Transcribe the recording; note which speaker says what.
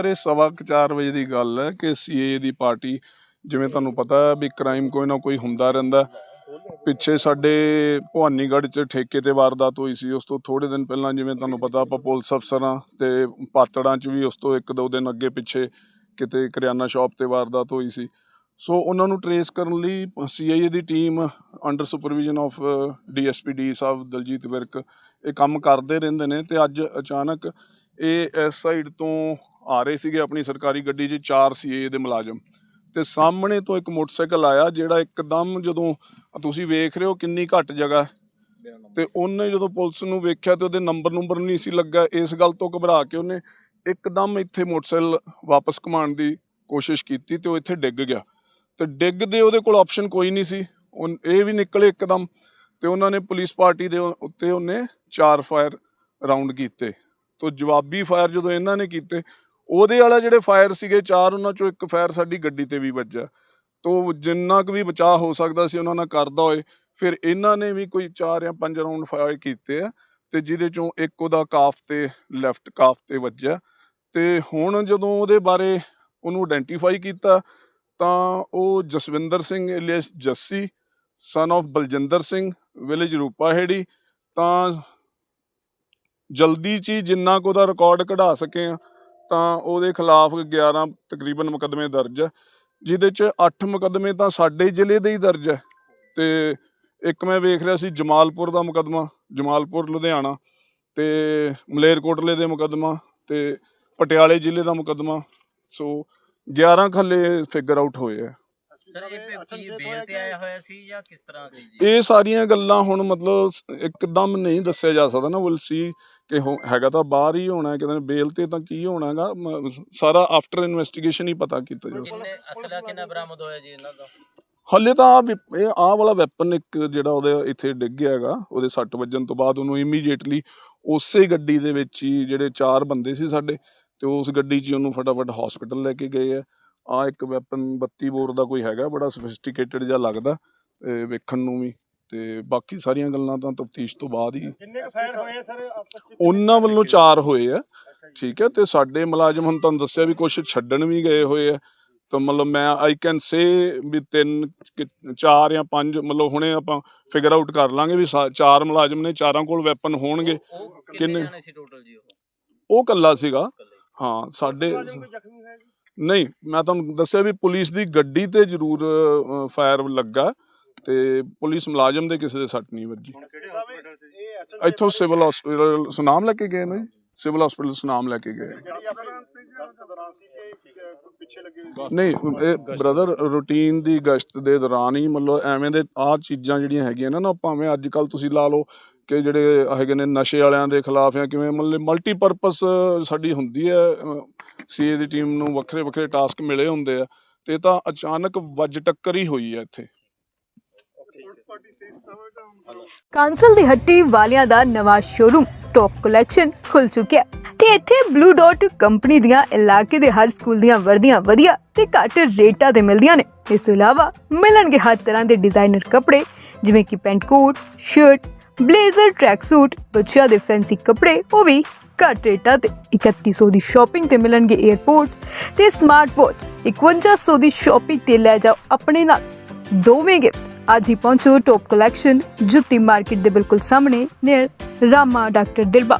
Speaker 1: Sir ਇਹ ਸਵਾ ਕੁ ਚਾਰ ਵਜੇ ਦੀ ਗੱਲ ਹੈ ਕਿ ਸੀਏ ਦੀ ਪਾਰਟੀ, ਜਿਵੇਂ ਤੁਹਾਨੂੰ ਪਤਾ ਹੈ ਵੀ ਕ੍ਰਾਈਮ ਕੋਈ ਨਾ ਕੋਈ ਹੁੰਦਾ ਰਹਿੰਦਾ ਪਿੱਛੇ ਸਾਡੇ ਭਵਾਨੀਗੜ੍ਹ 'ਚ ਠੇਕੇ ਤੇ ਵਾਰਦਾਤ ਹੋਈ ਸੀ, ਉਸ ਤੋਂ ਥੋੜੇ ਦਿਨ ਪਹਿਲਾਂ ਜਿਵੇਂ ਤੁਹਾਨੂੰ ਪਤਾ ਆਪਾਂ ਪੁਲਿਸ ਅਫਸਰਾਂ ਤੇ ਪਾਤੜਾਂ 'ਚ ਵੀ ਉਸ ਤੋਂ ਇੱਕ ਦੋ ਦਿਨ ਅੱਗੇ ਪਿੱਛੇ ਕਿਤੇ ਕਰਿਆਨਾ ਸ਼ਾਪ ਤੇ ਵਾਰਦਾਤ ਹੋਈ ਸੀ। ਸੋ ਉਹਨਾਂ ਨੂੰ ਟਰੇਸ ਕਰਨ ਲਈ CIA the team under supervision of DSP D Sahib Daljit Virk ਇਹ ਕੰਮ ਕਰਦੇ ਰਹਿੰਦੇ ਨੇ ਤੇ ਅੱਜ ਅਚਾਨਕ ਇਹ ਇਸ ਸਾਈਡ ਤੋਂ ਆ ਰਹੇ ਸੀਗੇ ਆਪਣੀ ਸਰਕਾਰੀ ਗੱਡੀ 'ਚ ਚਾਰ ਸੀਏ ਦੇ ਮੁਲਾਜ਼ਮ। ਤੇ ਸਾਹਮਣੇ ਤੋਂ ਇੱਕ ਮੋਟਰਸਾਈਕਲ ਆਇਆ ਜਿਹੜਾ ਇੱਕਦਮ ਜਦੋਂ ਤੁਸੀਂ ਵੇਖ ਰਹੇ ਹੋ ਕਿੰਨੀ ਘੱਟ ਜਗ੍ਹਾ। ਤੇ ਉਹਨੇ ਜਦੋਂ ਪੁਲਿਸ ਨੂੰ ਵੇਖਿਆ ਤੇ ਉਹਦੇ ਨੰਬਰ ਨੰਬਰ ਨਹੀਂ ਸੀ ਲੱਗਾ, ਇਸ ਗੱਲ ਤੋਂ ਘਬਰਾ ਕੇ ਉਹਨੇ ਇੱਕਦਮ ਇੱਥੇ ਮੋਟਰਸਾਈਕਲ ਵਾਪਸ ਘੁਮਾਉਣ ਦੀ ਕੋਸ਼ਿਸ਼ ਕੀਤੀ ਤੇ ਉਹ ਇੱਥੇ ਡਿੱਗ ਗਿਆ। ਤੇ ਡਿੱਗਦੇ ਉਹਦੇ ਕੋਲ ਆਪਸ਼ਨ ਕੋਈ ਨਹੀਂ ਸੀ, ਉਹ ਇਹ ਵੀ ਨਿਕਲੇ ਇੱਕਦਮ ਤੇ ਉਹਨਾਂ ਨੇ ਪੁਲਿਸ ਪਾਰਟੀ ਦੇ ਉੱਤੇ ਉਹਨੇ ਚਾਰ ਫਾਇਰ ਰਾਉਂਡ ਕੀਤੇ। ਤੋਂ ਜਵਾਬੀ ਫਾਇਰ ਜਦੋਂ ਇਹਨਾਂ ਨੇ ਕੀਤੇ ਉਹਦੇ ਵਾਲਾ ਜਿਹੜੇ ਫਾਇਰ ਸੀਗੇ, ਚਾਰ ਉਹਨਾਂ ਚੋਂ ਇੱਕ ਫਾਇਰ ਸਾਡੀ ਗੱਡੀ ਤੇ ਵੀ ਵੱਜਾ ਤੋਂ ਜਿੰਨਾ ਕੁ ਵੀ ਬਚਾਅ ਹੋ ਸਕਦਾ ਸੀ, ਉਹਨਾਂ ਨਾਲ ਕਰਦਾ ਹੋਏ। ਫਿਰ ਇਹਨਾਂ ਨੇ ਵੀ ਕੋਈ 4 ਜਾਂ 5 ਰਾਉਂਡ ਫਾਇਰ ਕੀਤੇ ਆ, ਤੇ ਜਿਹਦੇ ਚੋਂ ਇੱਕ ਉਹਦਾ ਕਾਫ ਤੇ ਲੈਫਟ ਕਾਫ ਤੇ ਵੱਜਿਆ। ਤੇ ਹੁਣ ਜਦੋਂ ਉਹਦੇ ਬਾਰੇ ਉਹਨੂੰ ਆਇਡੈਂਟੀਫਾਈ ਕੀਤਾ, ਤਾਂ ਉਹ Jaswinder Singh alias Jassi son of Baljinder Singh village Rupaheri, ਤਾਂ ਜਲਦੀ ਚ ਹੀ ਜਿੰਨਾ ਕੁ ਉਹਦਾ ਰਿਕਾਰਡ ਕਢਾ ਸਕੇ ਆ ਤਾਂ ਉਹਦੇ ਖਿਲਾਫ 11 ਤਕਰੀਬਨ ਮੁਕੱਦਮੇ ਦਰਜ ਹੈ ਜਿਹਦੇ ਚ 8 ਮੁਕੱਦਮੇ ਤਾਂ ਸਾਡੇ ਜ਼ਿਲ੍ਹੇ ਦੇ ਹੀ ਦਰਜ ਹੈ ਤੇ ਇੱਕ ਮੈਂ ਵੇਖ ਰਿਹਾ ਸੀ ਜਮਾਲਪੁਰ ਦਾ ਮੁਕੱਦਮਾ, ਜਮਾਲਪੁਰ, ਲੁਧਿਆਣਾ ਤੇ ਮਲੇਰਕੋਟਲੇ ਦੇ ਮੁਕੱਦਮਾ ਤੇ ਪਟਿਆਲੇ ਜ਼ਿਲ੍ਹੇ ਦਾ ਮੁਕੱਦਮਾ। ਸੋ 11 ਖੱਲੇ ਫਿਗਰ ਆਊਟ ਹੋਏ ਆ।
Speaker 2: ਸਰ ਇਹ ਕੀ ਬੇਲ ਤੇ ਆਇਆ ਹੋਇਆ ਸੀ ਜਾਂ ਕਿਸ ਤਰ੍ਹਾਂ ਸੀ ਜੀ?
Speaker 1: ਇਹ ਸਾਰੀਆਂ ਗੱਲਾਂ ਹੁਣ ਮਤਲਬ ਇੱਕਦਮ ਨਹੀਂ ਦੱਸਿਆ ਜਾ ਸਕਦਾ ਨਾ ਵਿਲ ਸੀ ਕਿ ਹੋ- ਹੈਗਾ ਤਾਂ ਬਾਹਰ ਹੀ ਹੋਣਾ ਕਿਤੇ ਬੇਲ ਤੇ ਤਾਂ ਕੀ ਹੋਣਾਗਾ ਸਾਰਾ ਆਫਟਰ ਇਨਵੈਸਟੀਗੇਸ਼ਨ ਹੀ ਪਤਾ ਕੀਤਾ ਜਾ ਸਕਦਾ।
Speaker 2: ਕਿੰਨੇ ਅਸਲਾ ਕਿੰਨਾ ਬਰਾਮਦ ਹੋਇਆ ਜੀ ਇਹਨਾਂ ਦਾ?
Speaker 1: ਹੱਲੇ ਤਾਂ ਆਹ ਵਿਪ- ਇਹ ਆਹ ਵਾਲਾ ਵੈਪਨ ਇੱਕ ਜਿਹੜਾ ਉਹਦੇ ਇੱਥੇ ਡਿੱਗ ਗਿਆ ਹੈਗਾ ਉਹਦੇ ਸੱਟ ਵੱਜਣ ਤੋਂ ਬਾਅਦ ਉਹਨੂੰ ਇਮੀਡੀਏਟਲੀ ਉਸੇ ਗੱਡੀ ਦੇ ਵਿੱਚ ਹੀ ਜਿਹੜੇ ਚਾਰ ਬੰਦੇ ਸੀ ਸਾਡੇ ਤੇ ਉਸ ਗੱਡੀ 'ਚ ਹੀ ਉਹਨੂੰ ਫਟਾਫਟ ਹਸਪੀਟਲ ਲੈ ਕੇ ਗਏ ਆ। ਆ ਇੱਕ ਵੈਪਨ 32 ਬੋਰ ਦਾ ਕੋਈ ਹੈਗਾ ਬੜਾ ਸੋਫਿਸਟੀਕੇਟਡ ਜਿਹਾ ਲੱਗਦਾ ਇਹ ਵੇਖਣ ਨੂੰ ਵੀ। ਤੇ ਬਾਕੀ ਸਾਰੀਆਂ ਗੱਲਾਂ ਤਾਂ ਤਫਤੀਸ਼ ਤੋਂ ਬਾਅਦ ਹੀ
Speaker 3: ਕਿੰਨੇ ਫਾਇਰ ਹੋਏ ਸਰ?
Speaker 1: ਉਹਨਾਂ ਵੱਲੋਂ ਚਾਰ ਹੋਏ ਆ। ਠੀਕ ਹੈ ਤੇ ਸਾਡੇ ਮੁਲਾਜ਼ਮ ਹੁਣ ਤੁਹਾਨੂੰ ਦੱਸਿਆ ਵੀ ਕੁਝ ਛੱਡਣ ਵੀ ਗਏ ਹੋਏ ਆ। ਤਾਂ ਮਤਲਬ ਮੈਂ ਆਈ ਕੈਨ ਸੇ ਵੀ ਤਿੰਨ ਚਾਰ ਜਾਂ ਪੰਜ ਮਤਲਬ ਹੁਣੇ ਆਪਾਂ ਫਿਗਰ ਆਊਟ ਕਰ ਲਾਂਗੇ ਵੀ ਚਾਰ ਮੁਲਾਜ਼ਮ ਨੇ ਚਾਰਾਂ ਕੋਲ ਵੈਪਨ ਹੋਣਗੇ। ਕਿੰਨੇ?
Speaker 2: ਕਿੰਨੇ? ਜਾਣੇ ਸੀ ਟੋਟਲ ਜੀ ਉਹ?
Speaker 1: ਉਹ ਕੱਲਾ ਸੀਗਾ? ਹਾਂ ਸਾਡੇ ਨਹੀਂ ਮੈਂ ਤੁਹਾਨੂੰ ਦੱਸਿਆ ਵੀ ਪੁਲਿਸ ਦੀ ਗੱਡੀ ਤੇ ਜ਼ਰੂਰ ਫਾਇਰ ਲੱਗਾ ਤੇ ਪੁਲਿਸ ਮੁਲਾਜ਼ਮ ਦੇ ਕਿਸੇ ਦੇ ਸੱਟ ਨਹੀਂ ਵੱਜੀ। ਇੱਥੋਂ ਸਿਵਲ ਹਸਪੀਟਲ ਸੁਨਾਮ ਲੈ ਕੇ ਗਏ ਨੇ ਜੀ। ਸਿਵਲ ਹਸਪੀਟਲ ਸੁਨਾਮ ਲੈ ਕੇ ਗਏ? ਨਹੀਂ ਇਹ ਬ੍ਰਦਰ ਰੂਟੀਨ ਦੀ ਗਸ਼ਤ ਦੇ ਦੌਰਾਨ ਹੀ ਮਤਲਬ ਐਵੇਂ ਦੇ ਆਹ ਚੀਜ਼ਾਂ ਜਿਹੜੀਆਂ ਹੈਗੀਆਂ ਨੇ ਨਾ ਭਾਵੇਂ ਅੱਜ ਕੱਲ ਤੁਸੀਂ ਲਾ ਲਓ ਕਿ ਜਿਹੜੇ ਹੈਗੇ ਨੇ ਨਸ਼ੇ ਵਾਲਿਆਂ ਦੇ ਖਿਲਾਫ ਜਾਂ ਕਿਵੇਂ ਮਤਲਬ ਮਲਟੀਪਰਪਸ ਸਾਡੀ ਹੁੰਦੀ ਹੈ ਸੀਏ ਦੀ ਟੀਮ ਨੂੰ ਵੱਖਰੇ ਵੱਖਰੇ ਟਾਸਕ ਮਿਲੇ ਹੁੰਦੇ ਆ, ਤੇ ਤਾਂ ਅਚਾਨਕ ਵੱਜ ਟੱਕਰ ਹੀ ਹੋਈ ਹੈ ਇੱਥੇ।
Speaker 4: ਕਾਂਸਲ ਦੀ ਹੱਟੀ ਵਾਲਿਆਂ ਦਾ ਨਵਾਂ ਸ਼ੋਰੂਮ ਟੌਪ ਕਲੈਕਸ਼ਨ ਖੁੱਲ ਚੁੱਕਿਆ ਤੇ ਇੱਥੇ ਬਲੂ ਡਾਟ ਕੰਪਨੀ ਦੀਆਂ ਇਲਾਕੇ ਦੇ ਹਰ ਸਕੂਲ ਦੀਆਂ ਵਰਦੀਆਂ ਵਧੀਆ ਤੇ ਘੱਟ ਰੇਟਾਂ ਤੇ ਮਿਲਦੀਆਂ ਨੇ। ਇਸ ਤੋਂ ਇਲਾਵਾ ਮਿਲਣਗੇ ਹਰ ਤਰ੍ਹਾਂ ਦੇ ਡਿਜ਼ਾਈਨਰ ਕੱਪੜੇ, ਜਿਵੇਂ ਕਿ pant coat shirt blazer track suit ਬੱਚਿਆਂ ਦੇ ਫੈਂਸੀ ਕੱਪੜੇ, ਉਹ ਵੀ ਘੱਟ ਰੇਟਾਂ ਤੇ 3100 ਦੀ ਸ਼ਾਪਿੰਗ ਤੇ ਮਿਲਣਗੇ 에ਅਰਪੋਰਟਸ ਤੇ ਸਮਾਰਟ ਵਾਚ 5100 ਦੀ ਸ਼ਾਪਿੰਗ ਤੇ ਲੈ ਜਾਓ ਆਪਣੇ ਨਾਲ। ਦੋਵੇਂ ਗਿਫਟ ਅੱਜ ਹੀ ਪਹੁੰਚੋ ਟੌਪ ਕਲੈਕਸ਼ਨ ਜੁੱਤੀ ਮਾਰਕੀਟ ਦੇ ਬਿਲਕੁਲ ਸਾਹਮਣੇ ਨੀਅਰ ਰਾਮਾ, ਡਾਕਟਰ ਦਿਲਬਾ